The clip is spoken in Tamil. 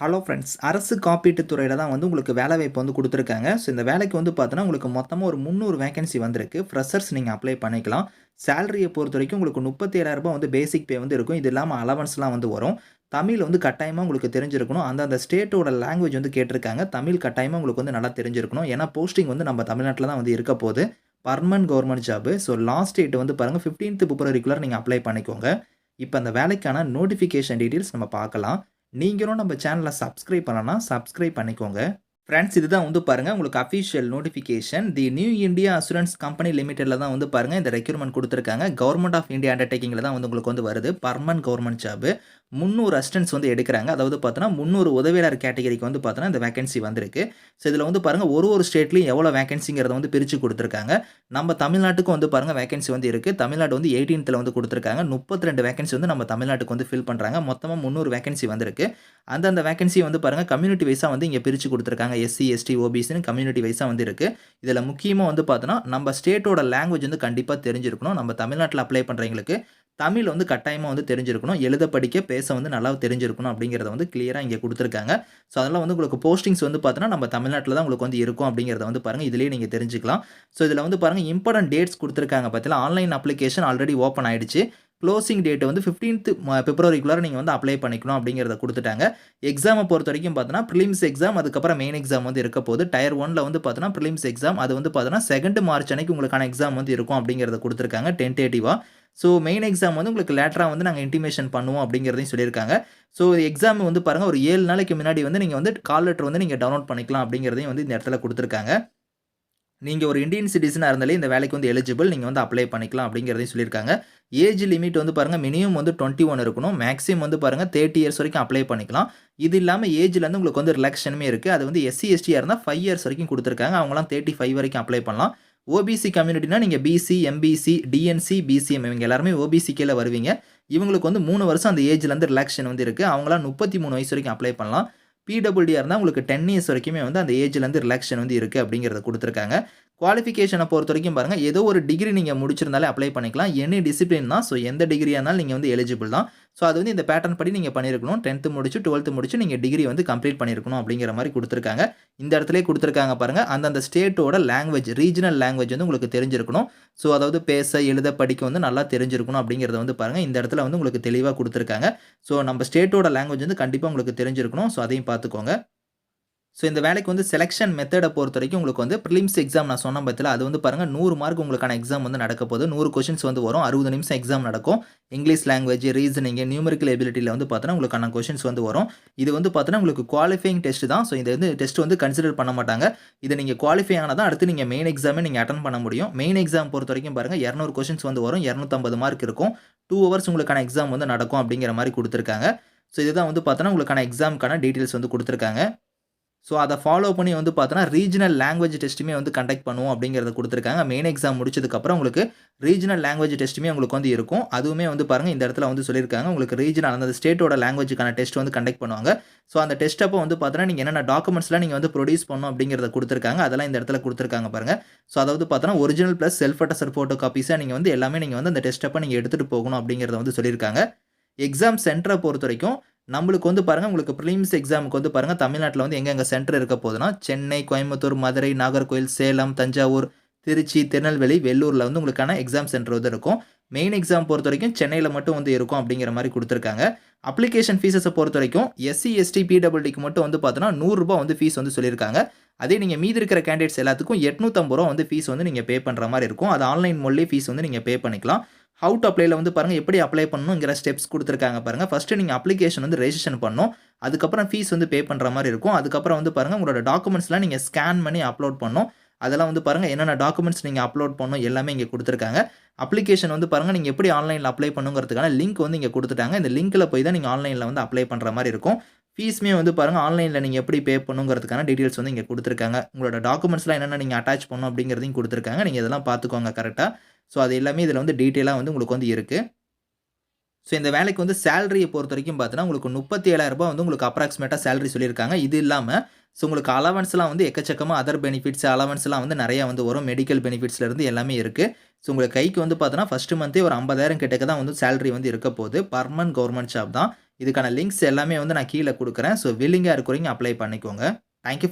ஹலோ ஃப்ரெண்ட்ஸ் அரசு காப்பீட்டுத் துறையில் தான் வந்து உங்களுக்கு வேலை வாய்ப்பு வந்து கொடுத்துருக்காங்க ஸோ இந்த வேலைக்கு வந்து பார்த்தோன்னா, உங்களுக்கு மொத்தமாக ஒரு 300 வேக்கன்சி வந்திருக்கு. ஃப்ரெஷர்ஸ் நீங்கள் அப்ளை பண்ணிக்கலாம். சேலரியை பொறுத்த வரைக்கும் உங்களுக்கு ரூ. 37,000 வந்து பேசிக் பே வந்து இருக்கும். இது இல்லாமல் அலவன்ஸ்லாம் வந்து வரும். தமிழ் வந்து கட்டாயமாக உங்களுக்கு தெரிஞ்சிருக்கணும். அந்தந்த ஸ்டேட்டோட லாங்குவேஜ் வந்து கேட்டிருக்காங்க. தமிழ் கட்டாயமாக உங்களுக்கு வந்து நல்லா தெரிஞ்சிருக்கணும். ஏன்னா போஸ்டிங் வந்து நம்ம தமிழ்நாட்டில் தான் வந்து இருக்க போது. Permanent government job. So last date வந்து பாருங்கள் ஃபிஃப்டீன்த் பிப்ரவரிக்குள்ளே நீங்கள் அப்ளை பண்ணிக்கோங்க. இப்போ அந்த வேலைக்கான நோட்டிஃபிகேஷன் டீட்டெயில்ஸ் நம்ம பார்க்கலாம். நீங்களும் நம்ம சேனல சப்ஸ்கிரைப் பண்ணலாம் சப்ஸ்கிரைப் பண்ணிக்கோங்க. ஃப்ரெண்ட்ஸ் இதுதான் வந்து பாருங்கள் உங்களுக்கு official notification. The new India assurance company லிமிடெட்ல தான் வந்து பாருங்க இந்த ரெக்யூர்மெண்ட் கொடுத்துருக்காங்க கவர்மெண்ட் ஆஃப் இந்தியா அண்டர்டேக்கிங்கில் தான் வந்து உங்களுக்கு வந்து வருது. Permanent government job. 300 அசிஸ்டன்ட்ஸ் வந்து எடுக்கிறாங்க அதாவது பார்த்தோன்னா 300 உதவியாளர் கேட்டகரிக்கு வந்து பார்த்தோன்னா இந்த வேகன்சி வந்திருக்கு. ஸோ இதில் வந்து பாருங்க ஒரு ஒரு ஸ்டேட்லேயும் எவ்வளோ வேகன்சிங்கிறத வந்து பிரித்து கொடுத்துருக்காங்க நம்ம தமிழ்நாட்டுக்கும் வந்து பாருங்க வேக்கன்சி வந்து இருக்குது தமிழ்நாடு வந்து 18த்ல வந்து குடுத்துருக்காங்க. 32 வேக்கன்சி வந்து நம்ம தமிழ்நாட்டுக்கு வந்து ஃபில் பண்றாங்க. மொத்தமா 300 வேக்கன்சி வந்திருக்கு. அந்தந்த வேகன்சி வந்து பாருங்க கம்யூனிட்டி வைஸாக வந்து இங்கே பிரிச்சு கொடுத்துருக்காங்க எஸ்சி, எஸ்டி, ஓபிசின்னு கம்யூனிட்டி வைஸாக வந்து இருக்குது இதில் முக்கியமாக வந்து பார்த்தோன்னா, நம்ம ஸ்டேட்டோட லாங்குவேஜ் வந்து கண்டிப்பாக தெரிஞ்சிருக்கணும். நம்ம தமிழ்நாட்டில் அப்ளை பண்ணுறவங்களுக்கு தமிழ் வந்து கட்டாயமாக வந்து தெரிஞ்சிருக்கணும். எழுத, படிக்க, பேச வந்து நல்லா தெரிஞ்சிருக்கணும் அப்படிங்கிறத வந்து கிளியராக இங்கே கொடுத்துருக்காங்க ஸோ அதெல்லாம் வந்து உங்களுக்கு போஸ்டிங்ஸ் வந்து பார்த்தோன்னா, நம்ம தமிழ்நாட்டில் தான் உங்களுக்கு வந்து இருக்கும் அப்படிங்கிறத வந்து பாருங்க இதிலேயே நீங்கள் தெரிஞ்சுக்கலாம். ஸோ இதில் வந்து பாருங்க இம்பார்ட்டன்ட் டேட்ஸ் கொடுத்துருக்காங்க பார்த்தீங்களா, ஆன்லைன் அப்ளிகேஷன் ஆல்ரெடி ஓப்பன் ஆயிடுச்சு. க்ளோசிங் டேட் வந்து ஃபிஃப்டீன்த் பிப்ரவரிக்குள்ளார நீங்கள் வந்து அப்ளை பண்ணிக்கணும் அப்படிங்கிறத கொடுத்துட்டாங்க எக்ஸாமை பொறுத்த வரைக்கும் பார்த்தோன்னா, ப்ரிலிம்ஸ் எக்ஸாம் அதுக்கப்புறம் மெயின் எக்ஸாம் வந்து இருக்க போது. டயர் ஒனில் வந்து பார்த்தோன்னா ப்ரிலிம்ஸ் எக்ஸாம். அது வந்து பார்த்தோன்னா செகண்ட் மார்ச் அன்னைக்கு உங்களுக்கான எக்ஸாம் வந்து இருக்கும் அப்படிங்கிறத கொடுத்துருக்காங்க டென்டேட்டிவாக ஸோ மெயின் எக்ஸாம் வந்து உங்களுக்கு லேட்டராக வந்து நாங்கள் இன்டிமேஷன் பண்ணுவோம் அப்படிங்கிறதையும் சொல்லியிருக்காங்க. ஸோ எக்ஸாம் வந்து பாருங்கள் ஒரு ஏழு நாளைக்கு முன்னாடி வந்து நீங்கள் வந்து கால் லெட்டர் வந்து நீங்கள் டவுன்லோட் பண்ணிக்கலாம் அப்படிங்கிறதையும் வந்து இந்த இடத்துல கொடுத்துருக்காங்க நீங்கள் ஒரு இந்தியன் சிட்டிசனாக இருந்தாலே இந்த வேலைக்கு வந்து எலிஜிபிள். நீங்கள் வந்து அப்ளை பண்ணிக்கலாம் அப்படிங்கிறதையும் சொல்லியிருக்காங்க. ஏஜ் லிமிட் வந்து பாருங்கள் மினிமம் வந்து 21 இருக்கணும். மேக்ஸிமம் வந்து பாருங்க 30 இயர்ஸ் வரைக்கும் அப்ளை பண்ணிக்கலாம். இது இல்லாமல் ஏஜ்லேருந்து வந்து உங்களுக்கு வந்து ரிலாக்ஷனுமே இருக்குது அது வந்து எஸ்சி, எஸ்டியாக இருந்தால் ஃபைவ் இயர்ஸ் வரைக்கும் கொடுத்துருக்காங்க அவங்களாம் தேர்ட்டி ஃபைவ் வரைக்கும் அப்ளை பண்ணலாம். ஓபிசி கம்யூனிட்டினா நீங்கள் பிசி, எம்பிசி, டிஎன்சி, பிசிஎம் இவங்க எல்லாருமே ஓபிசி கீழே வருவீங்க. இவங்களுக்கு வந்து மூணு வருஷம் அந்த ஏஜ்லேருந்து ரிலாக்ஷன் வந்து இருக்குது அவங்களாம் முப்பத்தி மூணு வயசு வரைக்கும் அப்ளை பண்ணலாம். பிடபிள்யூடியா இருந்தால் உங்களுக்கு 10 இயர்ஸ் வரைக்குமே வந்து அந்த ஏஜ்லேருந்து ரிலாக்ஷன் வந்து இருக்குது அப்படிங்கிறத கொடுத்துருக்காங்க. குவாலிஃபிகேஷனை பொறுத்த வரைக்கும் பாருங்கள் ஏதோ ஒரு டிகிரி நீங்கள் முடிச்சிருந்தாலே அப்ளை பண்ணிக்கலாம். எனி டிசிப்ளின் தான். ஸோ எந்த டிகிரியாக இருந்தாலும் நீங்கள் வந்து எலிஜிபிள் தான். ஸோ அது வந்து இந்த பேட்டர்ன் படி நீங்கள் பண்ணியிருக்கணும். 10த் முடிச்சு 12த் முடிச்சு நீங்கள் டிகிரி வந்து கம்ப்ளீட் பண்ணியிருக்கணும் அப்படிங்கிற மாதிரி கொடுத்துருக்காங்க இந்த இடத்துல கொடுத்துருக்காங்க பாருங்கள் அந்தந்த ஸ்டேட்டோட லாங்குவேஜ் ரீஜினல் லாங்குவேஜ் வந்து உங்களுக்கு தெரிஞ்சிருக்கணும். ஸோ அதாவது பேச, எழுத, படிக்க வந்து நல்லா தெரிஞ்சிருக்கணும் அப்படிங்கிறத வந்து பாருங்கள் இந்த இடத்துல வந்து உங்களுக்கு தெளிவாக கொடுத்துருக்காங்க ஸோ நம்ம ஸ்டேட்டோட லாங்குவேஜ் வந்து கண்டிப்பாக உங்களுக்கு தெரிஞ்சிருக்கணும். ஸோ அதையும் பார்த்துக்கோங்க. ஸோ இந்த வேலைக்கு வந்து செலக்ஷன் பொறுத்த வரைக்கும் உங்களுக்கு வந்து ப்ரிலிம்ஸ் எக்ஸாம் நான் சொன்ன பார்த்தீங்களா, அது வந்து பாருங்க 100 மார்க் உங்களுக்கான எக்ஸாம் வந்து நடக்க போது. நூறு கொஷின்ஸ் வந்து வரும். 60 நிமிஷம் எக்ஸாம் நடக்கும். இங்கிலீஷ் லாங்குவேஜ், ரீசனிங், நியூமரிக்கல் எபிலிட்டியில் வந்து பார்த்தோன்னா உங்களுக்கான கொஷின்ஸ் வந்து வரும். இது வந்து பார்த்தோன்னா உங்களுக்கு குவாலிஃபைங் டெஸ்ட் தான். ஸோ இது வந்து டெஸ்ட் வந்து கன்சிடர் பண்ண மாட்டாங்க. இதை நீங்கள் குவாலிஃபை ஆனால் தான் அடுத்து நீங்கள் மெயின் எக்ஸாமே நீங்கள் அட்டன் பண்ண முடியும். மெயின் எக்ஸாம் பொறுத்த வரைக்கும் பாருங்க இரநூறு கொஷின்ஸ் வந்து வரும். 250 மார்க் இருக்கும். டூ ஹவர்ஸ் உங்களுக்கான எக்ஸாம் வந்து நடக்கும் அப்படிங்கிற மாதிரி கொடுத்துருக்காங்க ஸோ இதுதான் வந்து பார்த்தோன்னா உங்களுக்கான எக்ஸாமுக்கான டீட்டெயில்ஸ் வந்து கொடுத்துருக்காங்க ஸோ அதை ஃபாலோ பண்ணி வந்து பார்த்தோன்னா, ரீஜினல் லாங்குவேஜ் டெஸ்ட்டுமே வந்து கண்டக்ட் பண்ணுவோம் அப்படிங்கிறத கொடுத்துருக்காங்க மெயின் எக்ஸாம் முடிச்சதுக்கப்புறம் உங்களுக்கு ரீஜினல் லாங்குவேஜ் டெஸ்ட்டுமே உங்களுக்கு வந்து இருக்கும். அதுவுமே வந்து பாருங்கள் இந்த இடத்துல வந்து சொல்லியிருக்காங்க. உங்களுக்கு ரீஜினல் அந்த ஸ்டேட்டோட லாங்குவேஜுக்கான டெஸ்ட் வந்து கண்டக்ட் பண்ணுவாங்க. ஸோ அந்த டெஸ்ட் அப்போ வந்து பார்த்தோன்னா, நீங்கள் என்னென்ன டாக்குமெண்ட்ஸ்லாம் நீங்கள் வந்து ப்ரொடியூஸ் பண்ணணும் அப்படிங்கிறத கொடுத்துருக்காங்க அதெல்லாம் இந்த இடத்துல கொடுத்துருக்காங்க பாருங்க. ஸோ அதாவது பார்த்தோன்னா, original plus self attested photo காப்பீஸாக நீங்கள் வந்து எல்லாமே நீங்கள் வந்து அந்த டெஸ்ட்டப்போ நீங்கள் எடுத்துகிட்டு போகணும் அப்படிங்கிறத வந்து சொல்லியிருக்காங்க. எக்ஸாம் சென்டரை பொறுத்த வரைக்கும் நம்மளுக்கு வந்து பாருங்க உங்களுக்கு ப்ரிலிம்ஸ் எக்ஸாமுக்கு வந்து பாருங்க தமிழ்நாட்டில் வந்து எங்கெங்கே சென்டர் இருக்க போதுன்னா, சென்னை, கோயம்புத்தூர், மதுரை, நாகர்கோவில், சேலம், தஞ்சாவூர், திருச்சி, திருநெல்வேலி, வெள்ளூரில் வந்து உங்களுக்கான எக்ஸாம் சென்டர் வந்து இருக்கும். மெயின் எக்ஸாம் பொறுத்த வரைக்கும் சென்னையில் மட்டும் வந்து இருக்கும் அப்படிங்கிற மாதிரி கொடுத்துருக்காங்க அப்ளிகேஷன் ஃபீஸஸை பொறுத்த வரைக்கும் எஸ்சி, எஸ்டி, பிடபிள்யூடிக்கு மட்டும் வந்து பார்த்தோன்னா நூறுரூபா வந்து ஃபீஸ் வந்து சொல்லியிருக்காங்க. அதே நீங்கள் மீதி இருக்கிற கேண்டிடேட்ஸ் எல்லாத்துக்கும் எட்நூற்றம்பது ரூபா வந்து ஃபீஸ் வந்து நீங்கள் பே பண்ணுற மாதிரி இருக்கும். அது ஆன்லைன் மூலியே ஃபீஸ் வந்து நீங்கள் பே பண்ணிக்கலாம். ஹவு டு அப்ளைல வந்து பாருங்கள் எப்படி அப்ளை பண்ணணுங்கிற ஸ்டெப்ஸ் கொடுத்துருக்காங்க பாருங்கள் ஃபர்ஸ்ட்டு நீங்கள் அப்ளிகேஷன் வந்து ரெஜிஸ்ட்ரேஷன் பண்ணணும். அதுக்கப்புறம் ஃபீஸ் வந்து பே பண்ணுற மாதிரி இருக்கும். அதுக்கப்புறம் வந்து பாருங்க உங்களோட டாக்குமெண்ட்ஸ்லாம் நீங்கள் ஸ்கேன் பண்ணி அப்லோட் பண்ணணும். அதெல்லாம் வந்து பாருங்க என்னென்ன டாக்குமெண்ட்ஸ் நீங்கள் அப்லோட் பண்ணணும் எல்லாமே இங்கே கொடுத்துருக்காங்க அப்ளிகேஷன் வந்து பாருங்கள் நீங்கள் எப்படி ஆன்லைனில் அப்ளை பண்ணுங்கிறதுக்கான லிங்க் வந்து இங்கே கொடுத்துட்டாங்க இந்த லிங்கில் போய் தான் நீங்கள் ஆன்லைனில் வந்து அப்ளை பண்ணுற மாதிரி இருக்கும். ஃபீஸுமே வந்து பாருங்கள் ஆன்லைனில் நீங்கள் எப்படி பே பண்ணணுங்கிறதுக்கான டீட்டெயில்ஸ் வந்து இங்கே கொடுத்துருக்காங்க உங்களோட டாக்குமெண்ட்ஸ்லாம் என்னென்ன நீங்கள் அட்டாச் பண்ணணும் அப்படிங்கிறதையும் கொடுத்துருக்காங்க நீங்கள் இதெல்லாம் பார்த்துக்கோங்க கரெக்டாக ஸோ அது எல்லாமே இதில் வந்து டீட்டெயிலாக வந்து உங்களுக்கு வந்து இருக்குது ஸோ இந்த வேலைக்கு வந்து சேலரியை பொறுத்த வரைக்கும் பார்த்தீங்கன்னா உங்களுக்கு முப்பத்தி 37,000 வந்து உங்களுக்கு அப்ராக்சிமேட்டாக சேலரி சொல்லியிருக்காங்க. இது இல்லாமல் ஸோ உங்களுக்கு அலவன்ஸ்லாம் வந்து எக்கச்சக்கமாக அதர் பெனிஃபிட்ஸ், அலவன்ஸ்லாம் வந்து நிறையா வந்து வரும். மெடிக்கல் பெனிஃபிட்ஸ்லேருந்து எல்லாமே இருக்குது ஸோ உங்களுக்கு கைக்கு வந்து பார்த்தோன்னா, ஃபஸ்ட்டு மந்த்தே ஒரு 50,000 கிட்டக்க தான் வந்து சேலரி வந்து இருக்க போது. பர்மனன்ட் கவர்மெண்ட் ஷாப் தான். இதுக்கான லிங்க்ஸ் எல்லாமே வந்து நான் கீழே கொடுக்குறேன் ஸோ வில்லிங்காக இருக்கிறீங்க அப்ளை பண்ணிக்கோங்க. Thank you